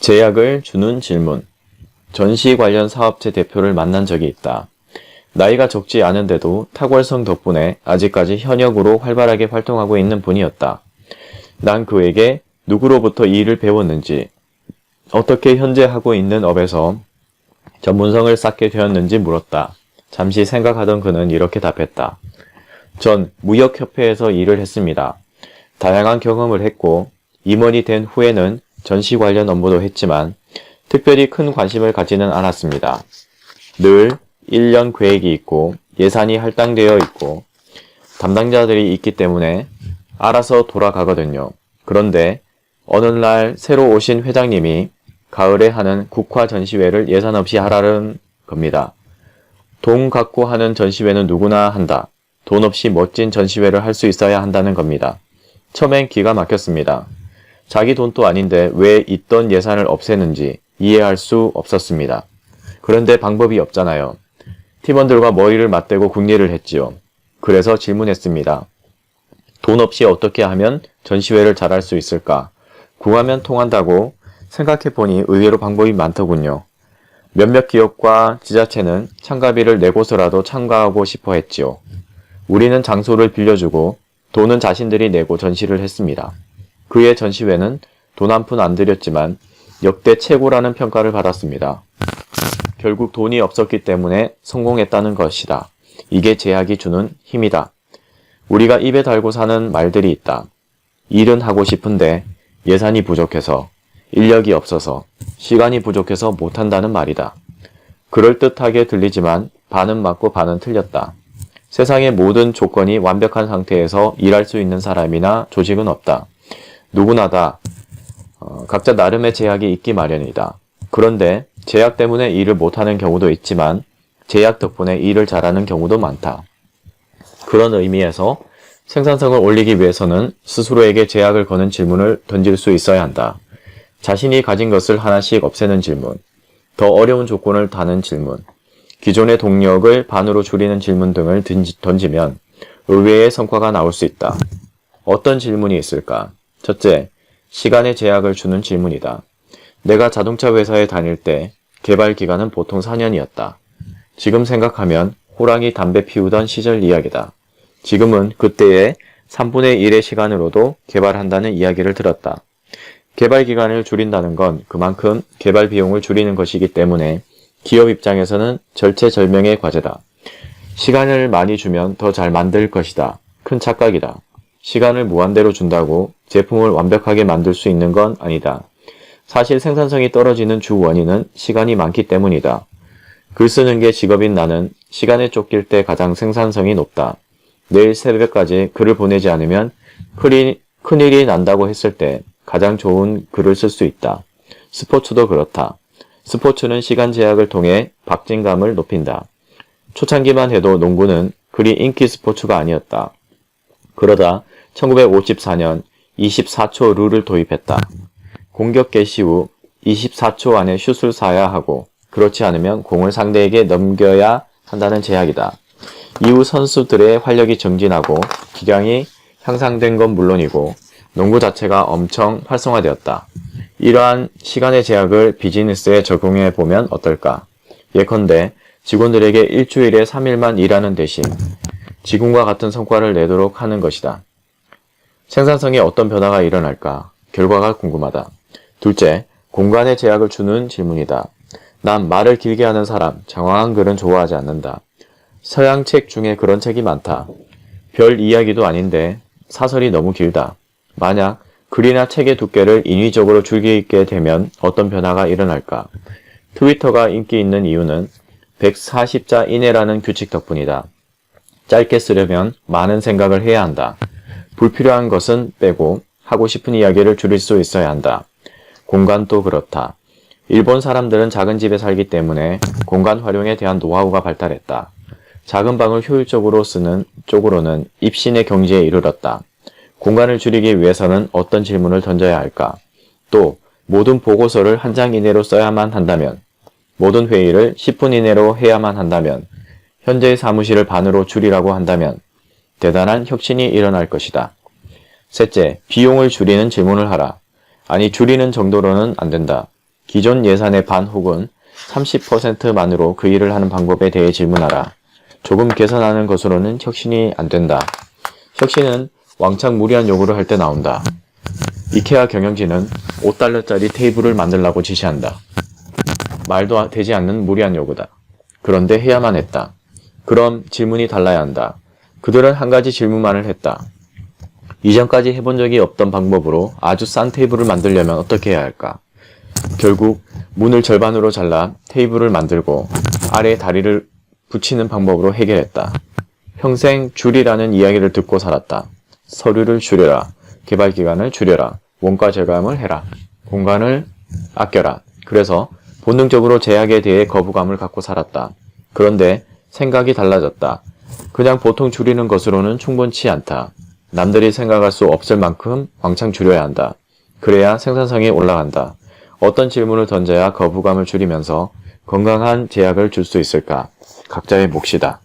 제약을 주는 질문. 전시 관련 사업체 대표를 만난 적이 있다. 나이가 적지 않은데도 탁월성 덕분에 아직까지 현역으로 활발하게 활동하고 있는 분이었다. 난 그에게 누구로부터 이 일을 배웠는지, 어떻게 현재 하고 있는 업에서 전문성을 쌓게 되었는지 물었다. 잠시 생각하던 그는 이렇게 답했다. 전 무역협회에서 일을 했습니다. 다양한 경험을 했고, 임원이 된 후에는 전시 관련 업무도 했지만, 특별히 큰 관심을 갖지는 않았습니다. 늘 1년 계획이 있고, 예산이 할당되어 있고, 담당자들이 있기 때문에 알아서 돌아가거든요. 그런데 어느 날 새로 오신 회장님이 가을에 하는 국화 전시회를 예산 없이 하라는 겁니다. 돈 갖고 하는 전시회는 누구나 한다. 돈 없이 멋진 전시회를 할 수 있어야 한다는 겁니다. 처음엔 기가 막혔습니다. 자기 돈도 아닌데 왜 있던 예산을 없애는지 이해할 수 없었습니다. 그런데 방법이 없잖아요. 팀원들과 머리를 맞대고 궁리를 했지요. 그래서 질문했습니다. 돈 없이 어떻게 하면 전시회를 잘할 수 있을까? 궁하면 통한다고 생각해보니 의외로 방법이 많더군요. 몇몇 기업과 지자체는 참가비를 내고서라도 참가하고 싶어 했지요. 우리는 장소를 빌려주고 돈은 자신들이 내고 전시를 했습니다. 그의 전시회는 돈 한 푼 안 들였지만 역대 최고라는 평가를 받았습니다. 결국 돈이 없었기 때문에 성공했다는 것이다. 이게 제약이 주는 힘이다. 우리가 입에 달고 사는 말들이 있다. 일은 하고 싶은데 예산이 부족해서, 인력이 없어서, 시간이 부족해서 못한다는 말이다. 그럴듯하게 들리지만 반은 맞고 반은 틀렸다. 세상의 모든 조건이 완벽한 상태에서 일할 수 있는 사람이나 조직은 없다. 누구나 다 어, 각자 나름의 제약이 있기 마련이다. 그런데 제약 때문에 일을 못하는 경우도 있지만 제약 덕분에 일을 잘하는 경우도 많다. 그런 의미에서 생산성을 올리기 위해서는 스스로에게 제약을 거는 질문을 던질 수 있어야 한다. 자신이 가진 것을 하나씩 없애는 질문, 더 어려운 조건을 다는 질문, 기존의 동력을 반으로 줄이는 질문 등을 던지면 의외의 성과가 나올 수 있다. 어떤 질문이 있을까? 첫째, 시간의 제약을 주는 질문이다. 내가 자동차 회사에 다닐 때 개발 기간은 보통 4년이었다. 지금 생각하면 호랑이 담배 피우던 시절 이야기다. 지금은 그때의 3분의 1의 시간으로도 개발한다는 이야기를 들었다. 개발 기간을 줄인다는 건 그만큼 개발 비용을 줄이는 것이기 때문에 기업 입장에서는 절체절명의 과제다. 시간을 많이 주면 더 잘 만들 것이다. 큰 착각이다. 시간을 무한대로 준다고 제품을 완벽하게 만들 수 있는 건 아니다. 사실 생산성이 떨어지는 주 원인은 시간이 많기 때문이다. 글 쓰는 게 직업인 나는 시간에 쫓길 때 가장 생산성이 높다. 내일 새벽까지 글을 보내지 않으면 큰일, 큰일이 난다고 했을 때 가장 좋은 글을 쓸 수 있다. 스포츠도 그렇다. 스포츠는 시간 제약을 통해 박진감을 높인다. 초창기만 해도 농구는 그리 인기 스포츠가 아니었다. 그러다 1954년 24초 룰을 도입했다. 공격 개시 후 24초 안에 슛을 쏴야 하고 그렇지 않으면 공을 상대에게 넘겨야 한다는 제약이다. 이후 선수들의 활력이 정진하고 기량이 향상된 건 물론이고 농구 자체가 엄청 활성화되었다. 이러한 시간의 제약을 비즈니스에 적용해 보면 어떨까? 예컨대 직원들에게 일주일에 3일만 일하는 대신 지금과 같은 성과를 내도록 하는 것이다. 생산성에 어떤 변화가 일어날까? 결과가 궁금하다. 둘째, 공간의 제약을 주는 질문이다. 난 말을 길게 하는 사람, 장황한 글은 좋아하지 않는다. 서양 책 중에 그런 책이 많다. 별 이야기도 아닌데 사설이 너무 길다. 만약 글이나 책의 두께를 인위적으로 줄이게 되면 어떤 변화가 일어날까? 트위터가 인기 있는 이유는 140자 이내라는 규칙 덕분이다. 짧게 쓰려면 많은 생각을 해야 한다. 불필요한 것은 빼고 하고 싶은 이야기를 줄일 수 있어야 한다. 공간도 그렇다. 일본 사람들은 작은 집에 살기 때문에 공간 활용에 대한 노하우가 발달했다. 작은 방을 효율적으로 쓰는 쪽으로는 입신의 경지에 이르렀다. 공간을 줄이기 위해서는 어떤 질문을 던져야 할까? 또 모든 보고서를 한 장 이내로 써야만 한다면, 모든 회의를 10분 이내로 해야만 한다면, 현재의 사무실을 반으로 줄이라고 한다면 대단한 혁신이 일어날 것이다. 셋째, 비용을 줄이는 질문을 하라. 아니, 줄이는 정도로는 안 된다. 기존 예산의 반 혹은 30%만으로 그 일을 하는 방법에 대해 질문하라. 조금 개선하는 것으로는 혁신이 안 된다. 혁신은 왕창 무리한 요구를 할 때 나온다. 이케아 경영진은 5달러짜리 테이블을 만들라고 지시한다. 말도 되지 않는 무리한 요구다. 그런데 해야만 했다. 그럼 질문이 달라야 한다. 그들은 한 가지 질문만을 했다. 이전까지 해본 적이 없던 방법으로 아주 싼 테이블을 만들려면 어떻게 해야 할까? 결국 문을 절반으로 잘라 테이블을 만들고 아래에 다리를 붙이는 방법으로 해결했다. 평생 줄이라는 이야기를 듣고 살았다. 서류를 줄여라. 개발 기간을 줄여라. 원가 절감을 해라. 공간을 아껴라. 그래서 본능적으로 제약에 대해 거부감을 갖고 살았다. 그런데 생각이 달라졌다. 그냥 보통 줄이는 것으로는 충분치 않다. 남들이 생각할 수 없을 만큼 왕창 줄여야 한다. 그래야 생산성이 올라간다. 어떤 질문을 던져야 거부감을 줄이면서 건강한 제약을 줄 수 있을까? 각자의 몫이다.